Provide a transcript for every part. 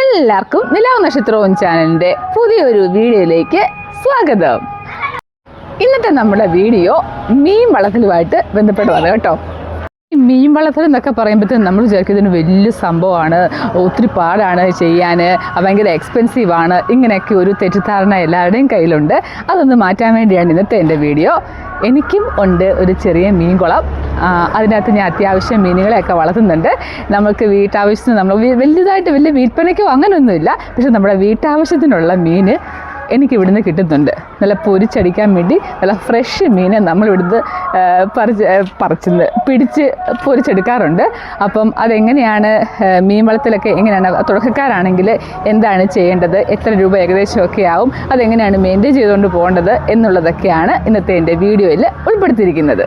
എല്ലാവർക്കും നിലാവ് നക്ഷത്രവും ചാനലിന്റെ പുതിയൊരു വീഡിയോയിലേക്ക് സ്വാഗതം. ഇന്നത്തെ നമ്മുടെ വീഡിയോ മീൻ വളർത്തലുമായിട്ട് ബന്ധപ്പെട്ടതാണ് കേട്ടോ. മീൻ വളർത്തൽ എന്നൊക്കെ പറയുമ്പോഴത്തേക്കും നമ്മൾ വിചാരിക്കും ഇതിന് വലിയ സംഭവമാണ് ഒത്തിരി പാടാണ് ചെയ്യാൻ ഭയങ്കര എക്സ്പെൻസീവ് ആണ് ഇങ്ങനെയൊക്കെ ഒരു തെറ്റിദ്ധാരണ എല്ലാവരുടെയും കയ്യിലുണ്ട്. അതൊന്ന് മാറ്റാൻ വേണ്ടിയാണ് ഇന്നത്തെ എന്റെ വീഡിയോ. എനിക്കും ഉണ്ട് ഒരു ചെറിയ മീൻകുളം. അതിനകത്ത് ഞാൻ അത്യാവശ്യം മീനുകളെയൊക്കെ വളർത്തുന്നുണ്ട്. നമുക്ക് വീട്ടാവശ്യത്തിന് നമ്മൾ വലുതായിട്ട് വലിയ വിൽപ്പനയ്ക്കോ അങ്ങനെയൊന്നുമില്ല. പക്ഷെ നമ്മുടെ വീട്ടാവശ്യത്തിനുള്ള മീൻ എനിക്ക് ഇവിടുന്ന് കിട്ടുന്നുണ്ട്. നല്ല പൊരിച്ചടിക്കാൻ വേണ്ടി നല്ല ഫ്രഷ് മീനെ നമ്മൾ ഇവിടുന്ന് പറിച്ച് ആ, പിടിച്ച് പൊരിച്ചെടുക്കാറുണ്ട്. അപ്പം അതെങ്ങനെയാണ് മീൻ വളത്തിലൊക്കെ എങ്ങനെയാണ് തുടക്കക്കാരാണെങ്കിൽ എന്താണ് ചെയ്യേണ്ടത് എത്ര രൂപ ഏകദേശമൊക്കെ ആവും അതെങ്ങനെയാണ് മെയിന്റെയിൻ ചെയ്തുകൊണ്ട് പോകേണ്ടത് എന്നുള്ളതൊക്കെയാണ് ഇന്നത്തെ എന്റെ വീഡിയോയിൽ ഉൾപ്പെടുത്തിയിരിക്കുന്നത്.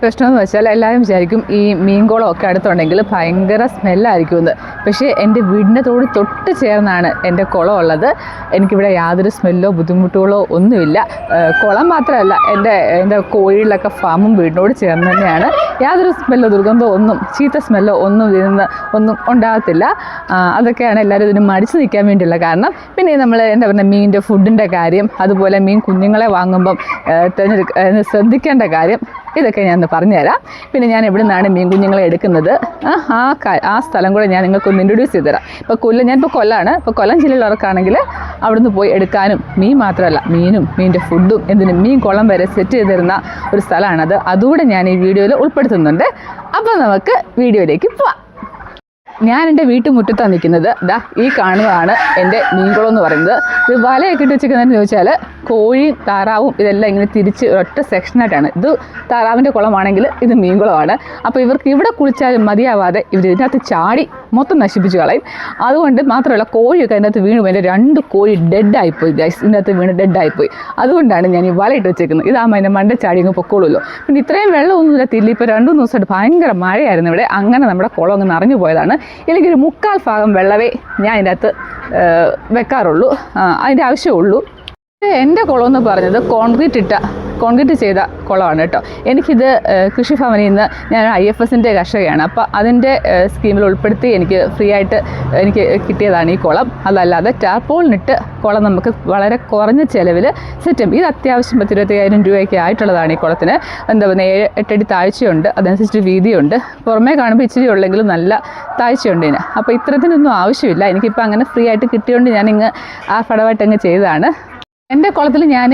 പ്രശ്നമെന്ന് വെച്ചാൽ എല്ലാവരും വിചാരിക്കും ഈ മീൻകുളമൊക്കെ അടുത്തുണ്ടെങ്കിൽ ഭയങ്കര സ്മെല്ലായിരിക്കും എന്ന്. പക്ഷേ എന്റെ വീടിന്റെ തോട് തൊട്ട് ചേർന്നാണ് എന്റെ കുളം ഉള്ളത് എനിക്കിവിടെ യാതൊരു സ്മെല്ലോ ബുദ്ധിമുട്ടുകളോ ഒന്നുമില്ല. കുളം മാത്രമല്ല എന്റെ എന്റെ കോഴികളിലൊക്കെ ഫാമും വീടിനോട് ചേർന്ന് തന്നെയാണ്. യാതൊരു സ്മെല്ലോ ദുർഗന്ധമോ ഒന്നും ചീത്ത സ്മെല്ലോ ഒന്നും ഇതിൽ നിന്ന് ഒന്നും ഉണ്ടാകത്തില്ല. അതൊക്കെയാണ് എല്ലാവരും ഇതിന് മടിച്ച് നിൽക്കാൻ വേണ്ടിയുള്ള കാരണം. പിന്നെ നമ്മൾ എന്താ പറയുക മീനിന്റെ ഫുഡിന്റെ കാര്യം അതുപോലെ മീൻ കുഞ്ഞുങ്ങളെ വാങ്ങുമ്പം ശ്രദ്ധിക്കേണ്ട കാര്യം. ഇതൊക്കെ ഞാൻ പറഞ്ഞുതരാം. പിന്നെ ഞാൻ എവിടെ നിന്നാണ് മീൻ കുഞ്ഞുങ്ങളെ എടുക്കുന്നത്? ആ ആ സ്ഥലം കൂടെ ഞാൻ നിങ്ങൾക്കൊന്ന് ഇൻട്രൊഡ്യൂസ് ചെയ്ത് തരാം. ഇപ്പോൾ കൊല്ലം ഞാനിപ്പോൾ കൊല്ലാണ്. ഇപ്പോൾ കൊല്ലം ജില്ലയിലുള്ളവർക്കാണെങ്കിൽ അവിടുന്ന് പോയി എടുക്കാനും മീൻ മാത്രമല്ല മീനും മീനിന്റെ ഫുഡും എന്തിനും മീൻ കുളം വരെ സെറ്റ് ചെയ്ത് തരുന്ന ഒരു സ്ഥലമാണത്. അതുകൂടെ ഞാൻ ഈ വീഡിയോയിൽ ഉൾപ്പെടുത്തുന്നുണ്ട്. അപ്പോൾ നമുക്ക് വീഡിയോയിലേക്ക് പോവാം. ഞാൻ എന്റെ വീട്ടുമുറ്റത്താണ് നിൽക്കുന്നത്. ദാ ഈ കാണുന്നതാണ് എന്റെ മീൻകുളം എന്ന് പറയുന്നത്. ഇത് വലയൊക്കെ ഇട്ട് വെച്ചിരിക്കുന്നതെന്ന് ചോദിച്ചാൽ കോഴിയും താറാവും ഇതെല്ലാം ഇങ്ങനെ തിരിച്ച് ഒറ്റ സെക്ഷനായിട്ടാണ് ഇത് താറാവിന്റെ കുളമാണെങ്കിൽ ഇത് മീൻകുളമാണ് അപ്പോൾ ഇവർക്ക് ഇവിടെ കുളിച്ചാലും മതിയാവാതെ ഇവർ ഇതിനകത്ത് ചാടി മൊത്തം നശിപ്പിച്ച് കളയും. അതുകൊണ്ട് മാത്രമല്ല കോഴിയൊക്കെ അതിനകത്ത് വീണ് പോയി. രണ്ട് കോഴി ഡെഡായിപ്പോയി ഗൈസ് ഇതിനകത്ത് വീണ് ഡെഡായിപ്പോയി അതുകൊണ്ടാണ് ഞാൻ ഈ വലയിട്ട് വെച്ചേക്കുന്നത്. ഇതാകുമ്പോൾ അതിന്റെ മണ്ട ചാടി അങ്ങ് പൊക്കോളുമല്ലോ പിന്നെ ഇത്രയും വെള്ളമൊന്നും തില്ലി ഇപ്പോൾ രണ്ട് മൂന്ന് ദിവസമായിട്ട് ഭയങ്കര മഴയായിരുന്നു ഇവിടെ. അങ്ങനെ നമ്മുടെ കുളം അങ്ങ് നിറഞ്ഞു പോയതാണ്. എനിക്കൊരു മുക്കാൽ ഭാഗം വെള്ളമേ ഞാൻ ഇതിനകത്ത് വെക്കാറുള്ളൂ. അതിന്റെ ആവശ്യമുള്ളൂ എന്റെ കുളം എന്ന് പറഞ്ഞത് കോൺക്രീറ്റ് ഇട്ട കോൺക്രീറ്റ് ചെയ്ത കുളമാണ് കേട്ടോ. എനിക്കിത് കൃഷിഭവനിൽ നിന്ന് ഞാൻ ഐ എഫ് എസിന്റെ കർഷകയാണ്. അപ്പോൾ അതിന്റെ സ്കീമിൽ ഉൾപ്പെടുത്തി എനിക്ക് ഫ്രീ ആയിട്ട് എനിക്ക് കിട്ടിയതാണ് ഈ കുളം. അതല്ലാതെ ടാർപോളിനിട്ട് കുളം നമുക്ക് വളരെ കുറഞ്ഞ ചിലവിൽ സെറ്റും ഇത് അത്യാവശ്യം പത്ത് ഇരുപത്തയ്യായിരം രൂപയൊക്കെ ആയിട്ടുള്ളതാണ് ഈ കുളത്തിന്. എന്താ പറയുക ഏഴ് എട്ടടി താഴ്ചയുണ്ട്. അതനുസരിച്ച് വീതിയുണ്ട്. പുറമേ കാണുമ്പോൾ ഇച്ചിരി ഉള്ളെങ്കിലും നല്ല താഴ്ചയുണ്ട് ഇതിന്. അപ്പോൾ ഇത്തരത്തിനൊന്നും ആവശ്യമില്ല. എനിക്കിപ്പോൾ അങ്ങനെ ഫ്രീ ആയിട്ട് കിട്ടിയോണ്ട് ഞാനിങ്ങ് ആ ഫടമായിട്ട് അങ്ങ് ചെയ്തതാണ്. എന്റെ കുളത്തിൽ ഞാൻ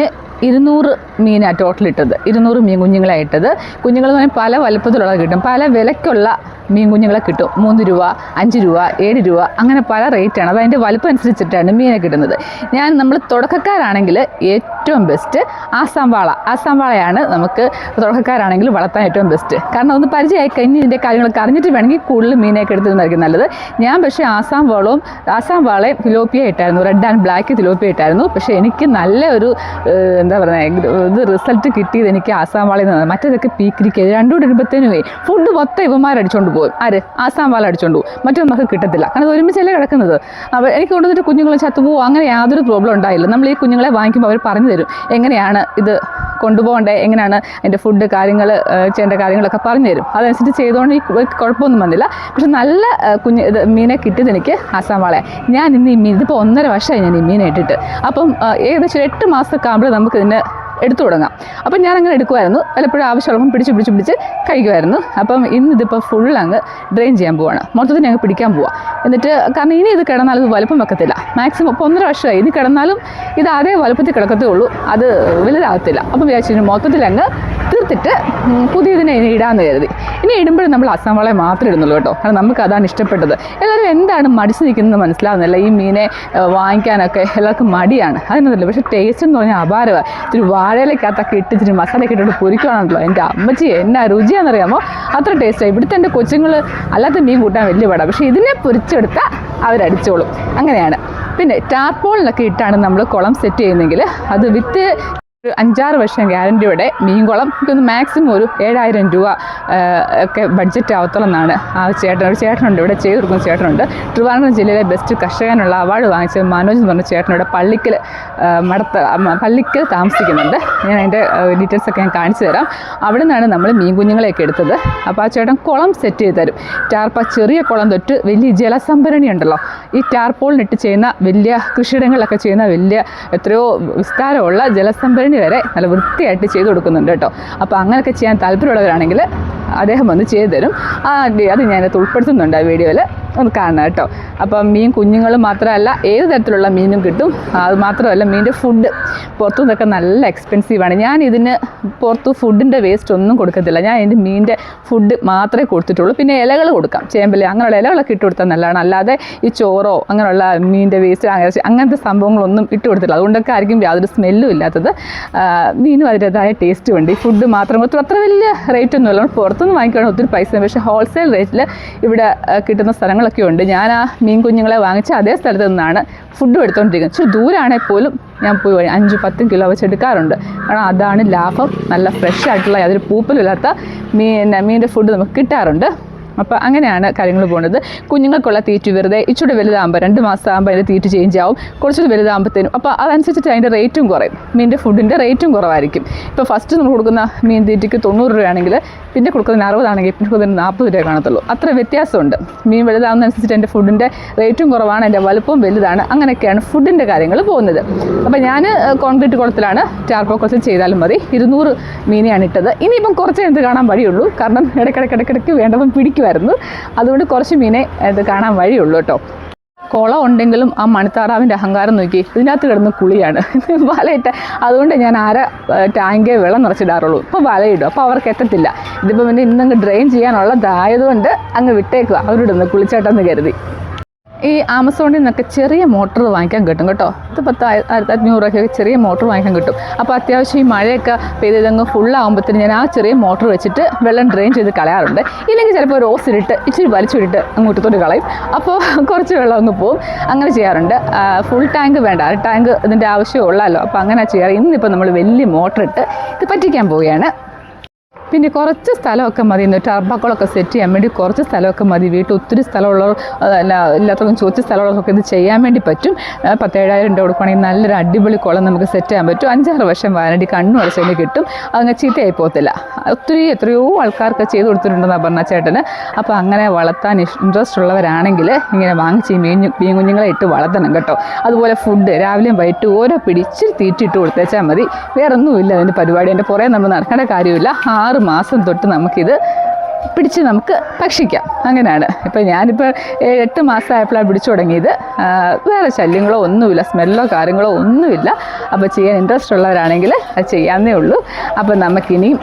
ഇരുന്നൂറ് മീനാണ് ടോട്ടൽ ഇട്ടത്. ഇരുന്നൂറ് മീൻ കുഞ്ഞുങ്ങളെ ഇട്ടത്. കുഞ്ഞുങ്ങൾ എന്ന് പറഞ്ഞാൽ പല വലുപ്പത്തിലുള്ളത് കിട്ടും. പല വിലയ്ക്കുള്ള മീൻ കുഞ്ഞുങ്ങളെ കിട്ടും. മൂന്ന് രൂപ അഞ്ച് രൂപ ഏഴ് രൂപ അങ്ങനെ പല റേറ്റാണ് അത് അതിന്റെ വലുപ്പം അനുസരിച്ചിട്ടാണ് മീനെ കിട്ടുന്നത്. ഞാൻ നമ്മൾ തുടക്കക്കാരാണെങ്കിൽ ഏറ്റവും ബെസ്റ്റ് ആസാം വാള ആസാം വാളയാണ് നമുക്ക് തുടക്കക്കാരാണെങ്കിൽ വളർത്താൻ ഏറ്റവും ബെസ്റ്റ് കാരണം ഒന്ന് പരിചയമായി കഴിഞ്ഞ് ഇതിന്റെ കാര്യങ്ങളൊക്കെ അറിഞ്ഞിട്ട് വേണമെങ്കിൽ കൂടുതൽ മീനൊക്കെ എടുത്തിരുന്നായിരിക്കും നല്ലത്. ഞാൻ പക്ഷേ ആസാം വാളവും ആസാം വാളയും ഫിലോപ്പിയ ഇട്ടായിരുന്നു. റെഡ് ആൻഡ് ബ്ലാക്ക് ഫിലോപ്പിയ ഇട്ടായിരുന്നു. പക്ഷേ എനിക്ക് നല്ല ഒരു ഏഹ്, എന്താ പറയുക ഇത് റിസൾട്ട് കിട്ടിയത് എനിക്ക് ആസാം വാളയിൽ നിന്നാണ്. മറ്റേതൊക്കെ പീക്കിരിക്കുക രണ്ടും കൂടെ ഇടുമ്പോഴത്തേനും ഫുഡ് മൊത്തം ഇവന്മാരടിച്ചോണ്ട് പോകും ആര്? ആസാം വാള അടിച്ചോണ്ട് പോകും മറ്റൊന്നും നമുക്ക് കിട്ടത്തില്ല. കാരണം അത് ഒരുമിച്ചല്ലേ കിടക്കുന്നത്. അപ്പോൾ എനിക്ക് കൊണ്ടുവന്നിട്ട് കുഞ്ഞുങ്ങൾ ചത്തുപോകും അങ്ങനെ യാതൊരു പ്രോബ്ലം ഉണ്ടായില്ല. നമ്മൾ ഈ കുഞ്ഞുങ്ങളെ വാങ്ങിക്കുമ്പോൾ അവർ പറഞ്ഞു തരും. എങ്ങനെയാണ് ഇത് കൊണ്ടുപോകേണ്ടത് എങ്ങനെയാണ് അതിന്റെ ഫുഡ് കാര്യങ്ങൾ ചെയ്യേണ്ട കാര്യങ്ങളൊക്കെ പറഞ്ഞു തരും. അതനുസരിച്ച് ചെയ്തുകൊണ്ട് ഈ കുഴപ്പമൊന്നും വന്നില്ല. പക്ഷെ നല്ല കുഞ്ഞ് ഇത് മീനെ കിട്ടിയത് എനിക്ക് ആസാം ഞാൻ ഇന്ന് ഈ മീൻ ഇതിപ്പോൾ ഒന്നര വർഷമായി ഞാൻ ഈ മീനെ ഇട്ടിട്ട്. അപ്പം ഏകദേശം എട്ട് മാസമൊക്കെ ആകുമ്പോൾ നമുക്ക് ഇതിനെ എടുത്തു തുടങ്ങാം. അപ്പം ഞാൻ അങ്ങനെ എടുക്കുമായിരുന്നു വല്ലപ്പോഴും ആവശ്യമുള്ളപ്പം പിടിച്ച് പിടിച്ച് പിടിച്ച് കഴിക്കുമായിരുന്നു അപ്പം ഇന്ന് ഇതിപ്പോൾ ഫുൾ അങ്ങ് ഡ്രെയിൻ ചെയ്യാൻ പോവാണ്. മൊത്തത്തിൽ ഞങ്ങൾ പിടിക്കാൻ പോവാം. എന്നിട്ട് കാരണം ഇനി ഇത് കിടന്നാൽ ഇത് വലുപ്പം വെക്കത്തില്ല. മാക്സിമം ഇപ്പോൾ ഒന്നര വർഷമായി. ഇനി കിടന്നാലും ഇത് അതേ വലുപ്പത്തിൽ കിടക്കത്തേ ഉള്ളൂ. അത് വലുതാകത്തില്ല. അപ്പം വിചാരിച്ചു മൊത്തത്തിൽ അങ്ങ് തീർത്തിട്ട് ഉം, പുതിയതിനെ ഇനി ഇടാമെന്ന് കരുതി. ഇനി ഇടുമ്പോഴും നമ്മൾ അസം മാത്രം ഇടുന്നുള്ളൂ കേട്ടോ. കാരണം നമുക്ക് അതാണ് ഇഷ്ടപ്പെട്ടത്. എല്ലാവരും എന്താണ് മടിച്ച് നിൽക്കുന്നത് മനസ്സിലാവുന്നില്ല. ഈ മീനെ വാങ്ങിക്കാനൊക്കെ എല്ലാവർക്കും മടിയാണ്. അതിനൊന്നുമില്ല. പക്ഷേ ടേസ്റ്റ് എന്ന് പറഞ്ഞാൽ അപാരമാണ്. ഇത്തിരി വാഴയിലേക്കകത്തൊക്കെ ഇട്ടിച്ചിട്ട് മസാലയൊക്കെ ഇട്ടിട്ട് പൊരിക്കുകയാണല്ലോ എന്റെ അമ്മച്ചി എന്നാ രുചിയാണെന്നറിയാമോ? അത്ര ടേസ്റ്റാണ് ഇവിടുത്തെ എന്റെ കൊച്ചുങ്ങൾ അല്ലാത്ത മീൻ കൂട്ടാൻ വലിയ പാടാണ് പക്ഷേ ഇതിനെ പൊരിച്ചെടുത്താൽ അവരടിച്ചോളും. അങ്ങനെയാണ്. പിന്നെ ടാർപോളിനൊക്കെ ഇട്ടാണ് നമ്മൾ കുളം സെറ്റ് ചെയ്യുന്നതെങ്കിൽ അത് വിത്ത് ഒരു അഞ്ചാറ് വർഷം ഗ്യാരന്റിയുടെ മീൻകുളം എനിക്കൊന്ന് മാക്സിമം ഒരു ഏഴായിരം രൂപ ഒക്കെ ബഡ്ജറ്റ് ആവത്തോളന്നാണ് ആ ചേട്ടൻ ഒരു ചേട്ടനുണ്ട് ഇവിടെ ചെയ്തു കൊടുക്കുന്ന ചേട്ടനുണ്ട്. ട്രിവാൻഡ്രം ജില്ലയിലെ ബെസ്റ്റ് കർഷകനുള്ള അവാർഡ് വാങ്ങിച്ച മനോജ് എന്ന് പറഞ്ഞ ചേട്ടനോട് പള്ളിക്കൽ മടത്ത പള്ളിക്കൽ താമസിക്കുന്നുണ്ട്. ഞാൻ അതിന്റെ ഡീറ്റെയിൽസ് ഒക്കെ ഞാൻ കാണിച്ചു തരാം. അവിടെ നിന്നാണ് നമ്മൾ മീൻ കുഞ്ഞുങ്ങളെയൊക്കെ എടുത്തത്. അപ്പോൾ ആ ചേട്ടൻ കുളം സെറ്റ് ചെയ്ത് തരും. ടാർപ്പ ചെറിയ കുളം തൊട്ട് വലിയ ജലസംഭരണി ഉണ്ടല്ലോ. ഈ ടാർപോളിനിട്ട് ചെയ്യുന്ന വലിയ കൃഷിയിടങ്ങളിലൊക്കെ ചെയ്യുന്ന വലിയ എത്രയോ വിസ്താരമുള്ള ജലസംഭരണി വരെ നല്ല വൃത്തിയായിട്ട് ചെയ്തു കൊടുക്കുന്നുണ്ട് കേട്ടോ. അപ്പോൾ അങ്ങനെയൊക്കെ ചെയ്യാൻ താല്പര്യമുള്ളവരാണെങ്കിൽ അദ്ദേഹം വന്ന് ചെയ്തു തരും. അത് ഞാനത് ഉൾപ്പെടുത്തുന്നുണ്ട് ആ വീഡിയോയിൽ ഒന്ന് കാണണം കേട്ടോ. അപ്പം മീൻ കുഞ്ഞുങ്ങൾ മാത്രമല്ല ഏത് തരത്തിലുള്ള മീനും കിട്ടും? അത് മാത്രമല്ല മീനിന്റെ ഫുഡ് പുറത്തു നിന്നൊക്കെ നല്ല എക്സ്പെൻസീവാണ് ഞാൻ ഇതിന് പുറത്ത് ഫുഡിന്റെ വേസ്റ്റ് ഒന്നും കൊടുക്കത്തില്ല. ഞാൻ ഇതിന്റെ മീനിന്റെ ഫുഡ് മാത്രമേ കൊടുത്തിട്ടുള്ളൂ. പിന്നെ ഇലകൾ കൊടുക്കാം. ചേമ്പൽ അങ്ങനെയുള്ള ഇലകളൊക്കെ ഇട്ട് കൊടുത്താൽ നല്ലതാണ്. അല്ലാതെ ഈ ചോറോ അങ്ങനെയുള്ള മീനിന്റെ വേസ്റ്റ് അങ്ങനത്തെ സംഭവങ്ങളൊന്നും ഇട്ട് കൊടുത്തില്ല അതുകൊണ്ടൊക്കെ ആയിരിക്കും യാതൊരു സ്മെല്ലും ഇല്ലാത്തത്. മീനും അതിന്റെതായ ടേസ്റ്റും ഉണ്ട്. ഈ ഫുഡ് മാത്രം. കൊടുത്തു അത്ര വലിയ റേറ്റ് ഒന്നുമില്ല. നമ്മൾ പുറത്തുനിന്ന് വാങ്ങിക്കുകയാണെങ്കിൽ ഒത്തിരി പൈസ പക്ഷേ ഹോൾസെയിൽ റേറ്റിൽ ഇവിടെ കിട്ടുന്ന സ്ഥലങ്ങളൊക്കെ ഉണ്ട്. ഞാൻ ആ മീൻ കുഞ്ഞുങ്ങളെ വാങ്ങിച്ച അതേ സ്ഥലത്ത് നിന്നാണ് ഫുഡും എടുത്തുകൊണ്ടിരിക്കുന്നത് ഇച്ചിരി ദൂരമാണെങ്കിൽ പോലും ഞാൻ പോയി അഞ്ചും പത്തും കിലോ വെച്ച് എടുക്കാറുണ്ട്. കാരണം അതാണ് ലാഭം. നല്ല ഫ്രഷ് ആയിട്ടുള്ള യാതൊരു പൂപ്പലില്ലാത്ത മീൻ മീനിന്റെ ഫുഡ് നമുക്ക് കിട്ടാറുണ്ട്. അപ്പോൾ അങ്ങനെയാണ് കാര്യങ്ങൾ പോകുന്നത്. കുഞ്ഞുങ്ങൾക്കുള്ള തീറ്റ വെറുതെ ഇച്ചിരി വലുതാകുമ്പോൾ രണ്ട് മാസം ആകുമ്പോൾ അതിന്റെ തീറ്റ ചേഞ്ച് ആവും. കുറച്ചുകൂടി വലുതാകുമ്പോഴത്തേനും അപ്പോൾ അതനുസരിച്ചിട്ട് അതിന്റെ റേറ്റും കുറയും. മീനിന്റെ ഫുഡിന്റെ റേറ്റും കുറവായിരിക്കും. ഇപ്പോൾ ഫസ്റ്റ് നമ്മൾ കൊടുക്കുന്ന മീൻ തീറ്റയ്ക്ക് തൊണ്ണൂറ് രൂപയാണെങ്കിൽ പിന്നെ കൊടുക്കുന്നതിന് അറുപതാണെങ്കിൽ പിന്നെ കൊടുക്കുന്നതിന് നാൽപ്പത് രൂപ കാണത്തുള്ളൂ. അത്ര വ്യത്യാസമുണ്ട്. മീൻ വലുതാകുന്നതനുസരിച്ചിട്ട് എന്റെ ഫുഡിന്റെ റേറ്റും കുറവാണ് എന്റെ വലുപ്പവും വലുതാണ്. അങ്ങനെയൊക്കെയാണ് ഫുഡിന്റെ കാര്യങ്ങൾ പോകുന്നത്. അപ്പോൾ ഞാൻ കോൺക്രീറ്റ് കുളത്തിലാണ് ടാർപ്പോ കുളത്തിൽ ചെയ്താലും മതി. ഇരുന്നൂറ് മീനെയാണ് ഇട്ടത്. ഇനിയിപ്പം കുറച്ച് എന്ത് കാണാൻ വഴിയുള്ളൂ. കാരണം ഇടയ്ക്കിടയ്ക്ക് ഇടയ്ക്കിടയ്ക്ക് വേണ്ടപ്പം പിടിക്കുമായിരുന്നു അതുകൊണ്ട് കുറച്ച് മീനെ ഇത് കാണാൻ വഴിയുള്ളൂ കേട്ടോ. കുളം ഉണ്ടെങ്കിലും ആ മണിത്താറാവിന്റെ അഹങ്കാരം നോക്കി ഇതിനകത്ത് കിടന്ന് കുളിയാണ്. വലയിട്ട അതുകൊണ്ട് ഞാൻ ആര ടാങ്കെ വെള്ളം നിറച്ചിടാറുള്ളൂ. ഇപ്പോൾ വലയിടും അപ്പോൾ അവർക്ക് എത്തത്തില്ല. ഇതിപ്പോൾ പിന്നെ ഇന്നങ്ങ് ഡ്രെയിൻ ചെയ്യാനുള്ളതായതുകൊണ്ട് അങ്ങ് വിട്ടേക്കുക. അവരോടൊന്ന്. കുളിച്ചേട്ടെന്ന് കരുതി. ഈ ആമസോണിൽ നിന്നൊക്കെ ചെറിയ മോട്ടർ വാങ്ങിക്കാൻ കിട്ടും കേട്ടോ. ഇത് പത്ത് അഞ്ഞൂറ് രൂപയ്ക്കൊക്കെ ചെറിയ മോട്ടർ വാങ്ങിക്കാൻ കിട്ടും. അപ്പോൾ അത്യാവശ്യം ഈ മഴയൊക്കെ പെയ്തതങ്ങ് ഫുള്ളാകുമ്പോഴത്തേന് ഞാൻ ആ ചെറിയ മോട്ടർ വെച്ചിട്ട് വെള്ളം ഡ്രെയിൻ ചെയ്ത് കളയാറുണ്ട്. ഇല്ലെങ്കിൽ ചിലപ്പോൾ ഒരു ഇട്ട് ഇച്ചിരി വലിച്ചിട്ട് അങ്ങോട്ടത്തോട്ട് കളയും. അപ്പോൾ കുറച്ച് വെള്ളം അങ്ങ് പോവും. അങ്ങനെ ചെയ്യാറുണ്ട്. ഫുൾ ടാങ്ക് വേണ്ട. ടാങ്ക് ഇതിന്റെ ആവശ്യമുള്ളല്ലോ അപ്പോൾ അങ്ങനെ ചെയ്യാറ്. ഇന്നിപ്പോൾ നമ്മൾ വലിയ മോട്ടർ ഇട്ട് ഇത് പറ്റിക്കാൻ പോവുകയാണ്. പിന്നെ കുറച്ച് സ്ഥലമൊക്കെ മതി. ടർബാക്കോളൊക്കെ സെറ്റ് ചെയ്യാൻ വേണ്ടി കുറച്ച് സ്ഥലമൊക്കെ മതി. വീട്ടിൽ ഒത്തിരി സ്ഥലമുള്ളവർ അല്ല എല്ലാത്തവർക്കും ചോദിച്ച സ്ഥലമുള്ളവർക്കൊക്കെ ഇത് ചെയ്യാൻ വേണ്ടി പറ്റും. പത്തേഴായിരം രൂപ കൊടുക്കുകയാണെങ്കിൽ നല്ലൊരു അടിപൊളി കുളം നമുക്ക് സെറ്റ് ചെയ്യാൻ പറ്റും. അഞ്ചാറ് വർഷം വാരണ്ടി കണ്ണു അടച്ചതിന് കിട്ടും. അതങ്ങ് ചീത്തയായി പോകത്തില്ല. ഒത്തിരി എത്രയോ ആൾക്കാർക്ക് ചെയ്ത് കൊടുത്തിട്ടുണ്ടെന്നാണ് പറഞ്ഞ ചേട്ടന്. അപ്പോൾ അങ്ങനെ വളർത്താൻ ഇൻട്രസ്റ്റ് ഉള്ളവരാണെങ്കിൽ ഇങ്ങനെ വാങ്ങിച്ച് മീൻ മീൻ കുഞ്ഞുങ്ങളെ ഇട്ട് വളർത്തണം കേട്ടോ. അതുപോലെ ഫുഡ് രാവിലെയും വൈകിട്ട് ഓരോ പിടിച്ച് തീറ്റിട്ട് കൊടുത്തേച്ചാൽ മതി. വേറൊന്നുമില്ല അതിന്റെ പരിപാടി. എന്റെ പുറേ നമ്മൾ നടക്കേണ്ട കാര്യമില്ല. ആറ് മാസം തൊട്ട് നമുക്കിത് പിടിച്ച് നമുക്ക് ഭക്ഷിക്കാം. അങ്ങനെയാണ്. ഇപ്പം ഞാനിപ്പോൾ എട്ട് മാസമായപ്പോഴാണ് പിടിച്ചു തുടങ്ങിയത്. വേറെ ശല്യങ്ങളോ ഒന്നുമില്ല സ്മെല്ലോ കാര്യങ്ങളോ ഒന്നുമില്ല. അപ്പോൾ ചെയ്യാൻ ഇൻട്രസ്റ്റ് ഉള്ളവരാണെങ്കിൽ അത് ചെയ്യാമെന്നേ ഉള്ളൂ. അപ്പോൾ നമുക്കിനിയും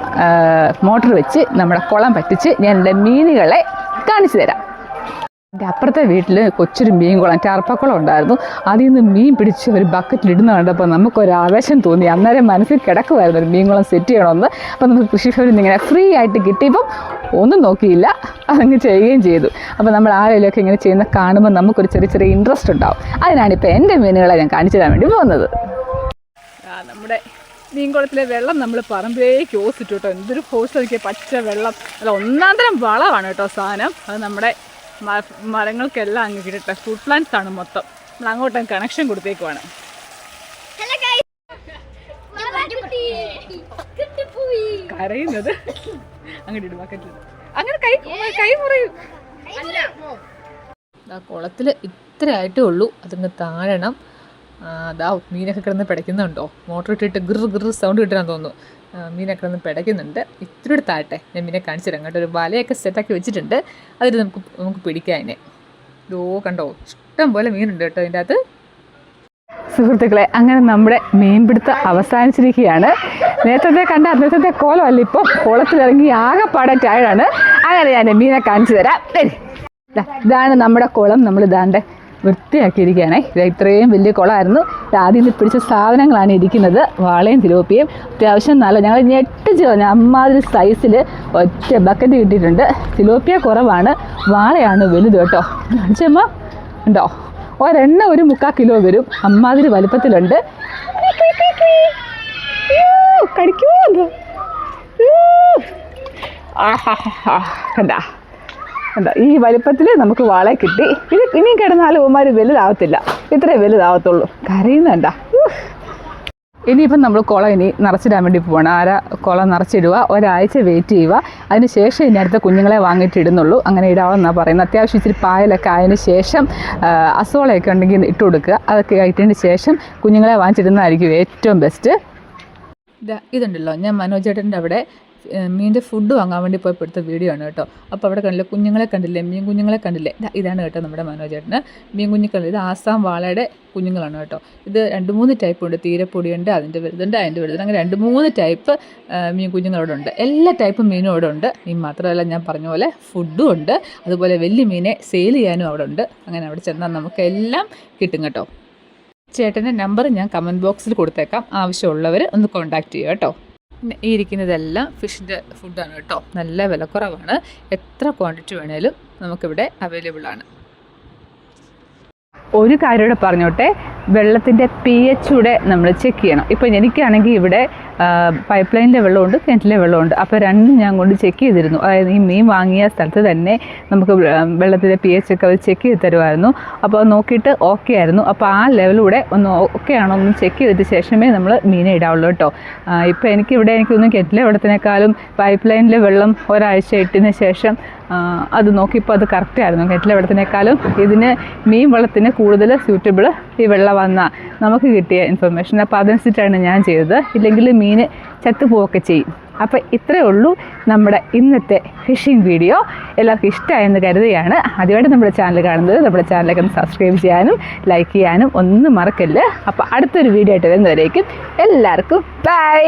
മോട്ടർ വെച്ച് നമ്മുടെ കുളം പറ്റിച്ച് ഞാൻ എന്റെ മീനുകളെ കാണിച്ചു തരാം. എന്റെ അപ്പുറത്തെ വീട്ടിൽ കൊച്ചൊരു മീൻ കുളം ടാർപ്പക്കുളം ഉണ്ടായിരുന്നു. അതിൽ നിന്ന് മീൻ പിടിച്ച് ഒരു ബക്കറ്റിൽ ഇടുന്ന കണ്ടപ്പോൾ നമുക്കൊരു ആവേശം തോന്നി. അന്നേരം മനസ്സിൽ കിടക്കുമായിരുന്നു ഒരു മീൻ കുളം സെറ്റ് ചെയ്യണമെന്ന്. അപ്പോൾ നമുക്ക് കൃഷിഭവനിൽ നിന്ന് ഇങ്ങനെ ഫ്രീ ആയിട്ട് കിട്ടിയപ്പം ഒന്നും നോക്കിയില്ല. അതങ്ങ് ചെയ്യുകയും ചെയ്തു. അപ്പോൾ നമ്മൾ ആരെങ്കിലുമൊക്കെ ഇങ്ങനെ ചെയ്യുന്ന കാണുമ്പോൾ നമുക്കൊരു ചെറിയ ചെറിയ ഇൻട്രസ്റ്റ് ഉണ്ടാവും. അതിനാണ് ഇപ്പോൾ എന്റെ മീനുകളെ ഞാൻ കാണിച്ചു തരാൻ വേണ്ടി പോകുന്നത്. നമ്മുടെ മീൻകുളത്തിലെ വെള്ളം നമ്മൾ പറമ്പിലേക്ക് ഓസിട്ടു കേട്ടോ. എന്തൊരു ഫോഴ്സ് നോക്കിയ പച്ച വെള്ളം. അല്ല ഒന്നാം തരം വളമാണ് കേട്ടോ സാധനം. അത് നമ്മുടെ മരങ്ങൾക്കെല്ലാം അങ്ങ് കിട്ടട്ടെ. ഫുഡ് പ്ലാന്റ്സ് ആണ് മൊത്തം. നമ്മൾ അങ്ങോട്ടും കണക്ഷൻ കൊടുത്തേക്കുവാണ്. കരയുന്നത്? അങ്ങോട്ട് ഇടും ബക്കറ്റിൽ അങ്ങനെ കൈ കൈ മുറിയും. ആ കുളത്തിൽ ഇത്ര ആയിട്ടേ ഉള്ളൂ. അതങ്ങ് താഴണം. അതാ മീനൊക്കെ കിടന്ന് പിടയ്ക്കുന്നുണ്ടോ? മോട്ടർ ഇട്ടിട്ട് ഗിർ ഗിർ സൗണ്ട് കിട്ടാൻ തോന്നുന്നു. മീനൊക്കെ കിടന്ന് പിടയ്ക്കുന്നുണ്ട്. ഇത്തിരി എടുത്താട്ടെ ഞാൻ മീനെ കാണിച്ചു തരാം കേട്ടോ. ഒരു വലയൊക്കെ സെറ്റാക്കി വെച്ചിട്ടുണ്ട്. അതിൽ നമുക്ക് നമുക്ക് പിടിക്കാം അതിനെ. ഇതോ കണ്ടോ? ഇഷ്ടം പോലെ മീനുണ്ട് കേട്ടോ അതിന്റെ അകത്ത്. സുഹൃത്തുക്കളെ അങ്ങനെ നമ്മുടെ മീൻപിടുത്തം അവസാനിച്ചിരിക്കുകയാണ്. നേരത്തെ കണ്ട അന്നത്തെ കോലമല്ല ഇപ്പോൾ കുളത്തിലിറങ്ങി ആകെപ്പാടെ ടയർഡാണ് അങ്ങനെ ഞാൻ മീനെ കാണിച്ചു തരാം. ഇതാണ് നമ്മുടെ കുളം. നമ്മൾ ഇതാണ്ട് വൃത്തിയാക്കിയിരിക്കുകയാണേ. ഇത് ഇത്രയും വലിയ കുളമായിരുന്നു. ആദ്യം പിടിച്ച സാധനങ്ങളാണ് ഇരിക്കുന്നത്. വാളയും തിരുവപ്പിയും. അത്യാവശ്യം നല്ല ഞങ്ങൾ ഞെട്ടിച്ച് പറഞ്ഞു അമ്മാതിരി സൈസിൽ ഒറ്റ ബക്കറ്റ് കിട്ടിയിട്ടുണ്ട്. തിലോപ്പിയ കുറവാണ്. വാളയാണ് വലുത് കേട്ടോ. കാണിച്ചമ്മ ഉണ്ടോ? ഒരെണ്ണ ഒരു മുക്കാൽ കിലോ വരും. അമ്മാതിരി വലുപ്പത്തിലുണ്ട്. കടിക്കുമോ കണ്ടാ. കണ്ടോ ഈ വലിപ്പത്തിൽ നമുക്ക് വാള കിട്ടി. ഇത് ഇനിയും കിടന്നാലും ഉമാർ വലുതാവത്തില്ല. ഇത്രേ വലുതാവത്തുള്ളൂ. കരയുന്നുണ്ട. ഇനിയിപ്പം നമ്മൾ കുളം ഇനി നിറച്ചിടാൻ വേണ്ടി പോകണം ആരാ കുളം നിറച്ചിടുക? ഒരാഴ്ച വെയിറ്റ് ചെയ്യുക. അതിന് ശേഷം ഇനി അടുത്ത കുഞ്ഞുങ്ങളെ വാങ്ങിയിട്ട് ഇടുന്നുള്ളൂ. അങ്ങനെ ഇടാമെന്നാണ് പറയുന്നത്. അത്യാവശ്യം ഇച്ചിരി പായലൊക്കെ ആയതിന് ശേഷം അസോളയൊക്കെ ഉണ്ടെങ്കിൽ ഇട്ട് കൊടുക്കുക. അതൊക്കെ ആയിട്ടതിന് ശേഷം കുഞ്ഞുങ്ങളെ വാങ്ങിച്ചിടുന്നതായിരിക്കും ഏറ്റവും ബെസ്റ്റ് ഇതാ ഇതുണ്ടല്ലോ. ഞാൻ മനോജേട്ടന്റെ അവിടെ ഏഹ്, മീനിന്റെ ഫുഡ് വാങ്ങാൻ വേണ്ടി പോയപ്പോൾ എടുത്ത വീഡിയോ ആണ് കേട്ടോ. അപ്പോൾ അവിടെ കണ്ടില്ലേ കുഞ്ഞുങ്ങളെ കണ്ടില്ലേ മീൻ കുഞ്ഞുങ്ങളെ കണ്ടില്ലേ? ഇതാണ് കേട്ടോ നമ്മുടെ മനോജേട്ടന്. മീൻ കുഞ്ഞുങ്ങൾ ഇത് ആസാം വാളയുടെ കുഞ്ഞുങ്ങളാണ് കേട്ടോ. ഇത് രണ്ട് മൂന്ന് ടൈപ്പ് ഉണ്ട്. തീരപ്പൊടിയുണ്ട് അതിന്റെ വലുതുണ്ട് അതിന്റെ വലുതുണ്ട്. അങ്ങനെ രണ്ട് മൂന്ന് ടൈപ്പ് മീൻ കുഞ്ഞുങ്ങളവിടെ ഉണ്ട്. എല്ലാ ടൈപ്പ് മീനും അവിടെ ഉണ്ട്. മീൻ മാത്രമല്ല ഞാൻ പറഞ്ഞ പോലെ ഫുഡും ഉണ്ട്. അതുപോലെ വലിയ മീനെ സെയിൽ ചെയ്യാനും അവിടെ ഉണ്ട്. അങ്ങനെ അവിടെ ചെന്നാൽ നമുക്ക് എല്ലാം കിട്ടും കേട്ടോ. ചേട്ടന്റെ നമ്പർ ഞാൻ കമന്റ് ബോക്സിൽ കൊടുത്തേക്കാം. ആവശ്യമുള്ളവർ ഒന്ന് കോൺടാക്റ്റ് ചെയ്യുക കേട്ടോ. ഈ ഇരിക്കുന്നതെല്ലാം ഫിഷിന്റെ ഫുഡാണ് കേട്ടോ. നല്ല വിലക്കുറവാണ്. എത്ര ക്വാണ്ടിറ്റി വേണേലും നമുക്കിവിടെ അവൈലബിൾ ആണ്. ഒരു കാര്യം കൂടെ പറഞ്ഞോട്ടെ. വെള്ളത്തിന്റെ പി എച്ച് കൂടെ നമ്മൾ ചെക്ക് ചെയ്യണം. ഇപ്പം എനിക്കാണെങ്കിൽ ഇവിടെ പൈപ്പ് ലൈനിലെ വെള്ളമുണ്ട് കിണറ്റിലെ വെള്ളമുണ്ട്. അപ്പോൾ രണ്ടും ഞാൻ കൊണ്ട് ചെക്ക് ചെയ്തിരുന്നു. അതായത് ഈ മീൻ വാങ്ങിയ സ്ഥലത്ത് തന്നെ നമുക്ക് വെള്ളത്തിന്റെ പി എച്ച് ഒക്കെ അവർ ചെക്ക് ചെയ്ത് തരുമായിരുന്നു. അപ്പോൾ നോക്കിയിട്ട് ഓക്കെ ആയിരുന്നു. അപ്പോൾ ആ ലെവലൂടെ ഒന്ന് ഓക്കെ ആണോ ഒന്ന് ചെക്ക് ചെയ്തിട്ട് ശേഷമേ നമ്മൾ മീനെ ഇടാവുള്ളൂ കേട്ടോ. ഇപ്പോൾ എനിക്കിവിടെ എനിക്കൊന്നും കിണറ്റിലെ വെള്ളത്തിനേക്കാളും പൈപ്പ് ലൈനിലെ വെള്ളം ഒരാഴ്ച ഇട്ടതിന് ശേഷം അത് നോക്കിയപ്പോൾ അത് കറക്റ്റ് ആയിരുന്നു. കിണറ്റിലെ വെള്ളത്തിനേക്കാളും ഇതിന് മീൻ വെള്ളത്തിന് കൂടുതൽ സ്യൂട്ടബിൾ വെള്ളം വന്ന നമുക്ക് കിട്ടിയ ഇൻഫർമേഷൻ അപ്പോൾ അതനുസരിച്ചാണ് ഞാൻ ചെയ്തത്. ഇല്ലെങ്കിൽ മീൻ ചത്തുപോവൊക്കെ ചെയ്യും. അപ്പോൾ ഇത്രയേ ഉള്ളൂ നമ്മുടെ ഇന്നത്തെ ഫിഷിംഗ് വീഡിയോ എല്ലാവർക്കും ഇഷ്ടമായെന്ന് കരുതുകയാണ്. ആദ്യമായിട്ട് നമ്മുടെ ചാനൽ കാണുന്നത് നമ്മുടെ ചാനലൊക്കെ ഒന്ന് സബ്സ്ക്രൈബ് ചെയ്യാനും ലൈക്ക് ചെയ്യാനും ഒന്നും മറക്കല്ല്. അപ്പോൾ അടുത്തൊരു വീഡിയോ ആയിട്ട് വരുന്നവരേക്കും എല്ലാവർക്കും ബൈ